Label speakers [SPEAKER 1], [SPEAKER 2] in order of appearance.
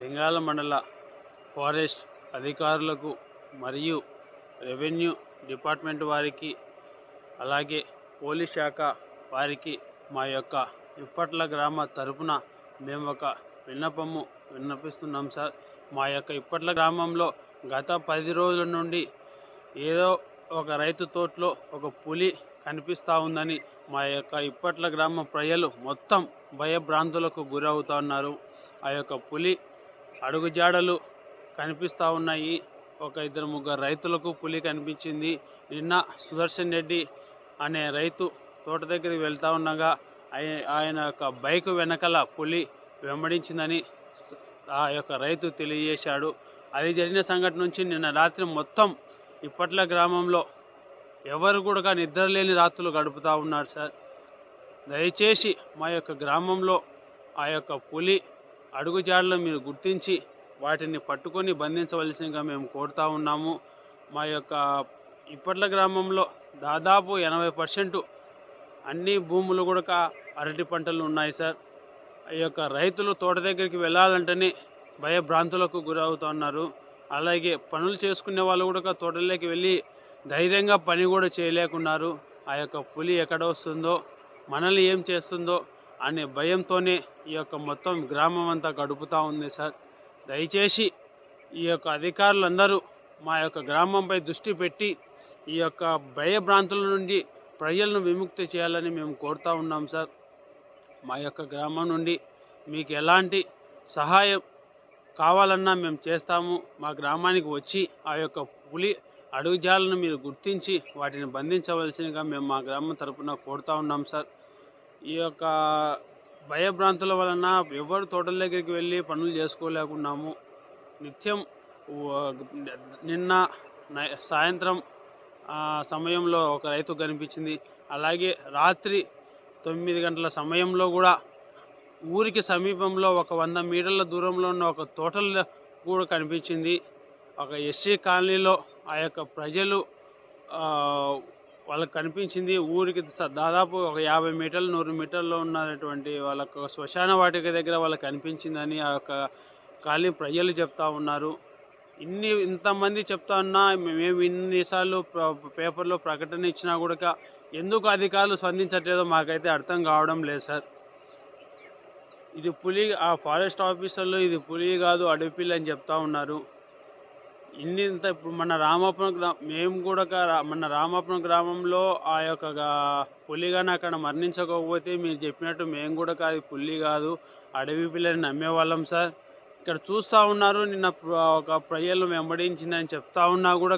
[SPEAKER 1] లింగాల మండల ఫారెస్ట్ అధికారులకు మరియు రెవెన్యూ డిపార్ట్మెంట్ వారికి అలాగే పోలీస్ శాఖ వారికి మా యొక్క ఇప్పట్ల గ్రామ తరపున మేము ఒక విన్నపము విన్నపిస్తున్నాం సార్. మా యొక్క ఇప్పట్ల గ్రామంలో గత పది రోజుల నుండి ఏదో ఒక రైతు తోటలో ఒక పులి కనిపిస్తూ ఉందని మా యొక్క ఇప్పట్ల గ్రామ ప్రజలు మొత్తం భయభ్రాంతులకు గురవుతా ఉన్నారు. ఆ యొక్క పులి అడుగుజాడలు కనిపిస్తూ ఉన్నాయి. ఒక ఇద్దరు ముగ్గురు రైతులకు పులి కనిపించింది. నిన్న సుదర్శన్ రెడ్డి అనే రైతు తోట దగ్గరికి వెళ్తూ ఉండగా ఆయన యొక్క బైక్ వెనకల పులి వెంబడించిందని ఆ యొక్క రైతు తెలియజేశాడు. అది జరిగిన సంఘటన నుంచి నిన్న రాత్రి మొత్తం ఇప్పట్ల గ్రామంలో ఎవరు కూడా నిద్రలేని రాత్రులు గడుపుతూ ఉన్నారు సార్. దయచేసి మా యొక్క గ్రామంలో ఆ యొక్క పులి అడుగుజాడలు మీరు గుర్తించి వాటిని పట్టుకొని బంధించవలసిందిగా మేము కోరుతా ఉన్నాము. మా యొక్క ఇప్పట్ల గ్రామంలో దాదాపు ఎనభై పర్సెంట్ అన్ని భూములు కూడా అరటి పంటలు ఉన్నాయి సార్. ఈ యొక్క రైతులు తోట దగ్గరికి వెళ్ళాలంటేనే భయభ్రాంతులకు గురవుతున్నారు అలాగే పనులు చేసుకునే వాళ్ళు కూడా తోటలోకి వెళ్ళి ధైర్యంగా పని కూడా చేయలేకున్నారు. ఆ యొక్క పులి ఎక్కడ వస్తుందో మనల్ని ఏం చేస్తుందో అనే భయంతోనే ఈ యొక్క మొత్తం గ్రామం అంతా గడుపుతూ ఉంది సార్. దయచేసి ఈ యొక్క అధికారులందరూ మా యొక్క గ్రామంపై దృష్టి పెట్టి ఈ యొక్క భయభ్రాంతుల నుండి ప్రజలను విముక్తి చేయాలని మేము కోరుతూ ఉన్నాం సార్. మా యొక్క గ్రామం నుండి మీకు ఎలాంటి సహాయం కావాలన్నా మేము చేస్తాము. మా గ్రామానికి వచ్చి ఆ యొక్క పులి అడుగుజాలను మీరు గుర్తించి వాటిని బంధించవలసినగా మేము మా గ్రామం తరపున కోరుతా ఉన్నాం సార్. ఈ యొక్క భయభ్రాంతుల వలన ఎవరు తోటల దగ్గరికి వెళ్ళి పనులు చేసుకోలేకున్నాము. నిత్యం నిన్న నై- సాయంత్రం సమయంలో ఒక రైతు కనిపించింది. అలాగే రాత్రి తొమ్మిది గంటల సమయంలో కూడా ఊరికి సమీపంలో ఒక వంద మీటర్ల దూరంలో ఉన్న ఒక తోటలో కూడా కనిపించింది. ఒక ఎస్సీ కాలనీలో ఆ యొక్క ప్రజలు వాళ్ళకి కనిపించింది ఊరికి దాదాపు ఒక యాభై మీటర్లు నూరు మీటర్లో ఉన్నటువంటి వాళ్ళకు శ్మశాన వాటిక దగ్గర వాళ్ళకి కనిపించిందని ఆ యొక్క కాలనీ ప్రజలు చెప్తా ఉన్నారు. ఇన్ని ఇంతమంది చెప్తా ఉన్నా మేము ఇన్నిసార్లు పేపర్లో ప్రకటన ఇచ్చినా కూడా ఎందుకు అధికారులు స్పందించట్లేదో మాకైతే అర్థం కావడం లేదు సార్. ఇది పులి ఆ ఫారెస్ట్ ఆఫీసర్లు ఇది పులి కాదు అడవి పిల్లి అని చెప్తా ఉన్నారు. ఇన్ని ఇంత ఇప్పుడు మన రామాపురం గ్రా మేము కూడా కా- రా- మన రామాపురం గ్రామంలో ఆ యొక్క పులిగాని పులి కానీ అక్కడ మరణించకపోతే మీరు చెప్పినట్టు మేము కూడా కాదు పుల్లి కాదు అడవి పిల్లని నమ్మేవాళ్ళం సార్. ఇక్కడ చూస్తూ ఉన్నారు నిన్న ప్ర- ఒక ప్రజలు వెంబడించిందని చెప్తా ఉన్నా కూడా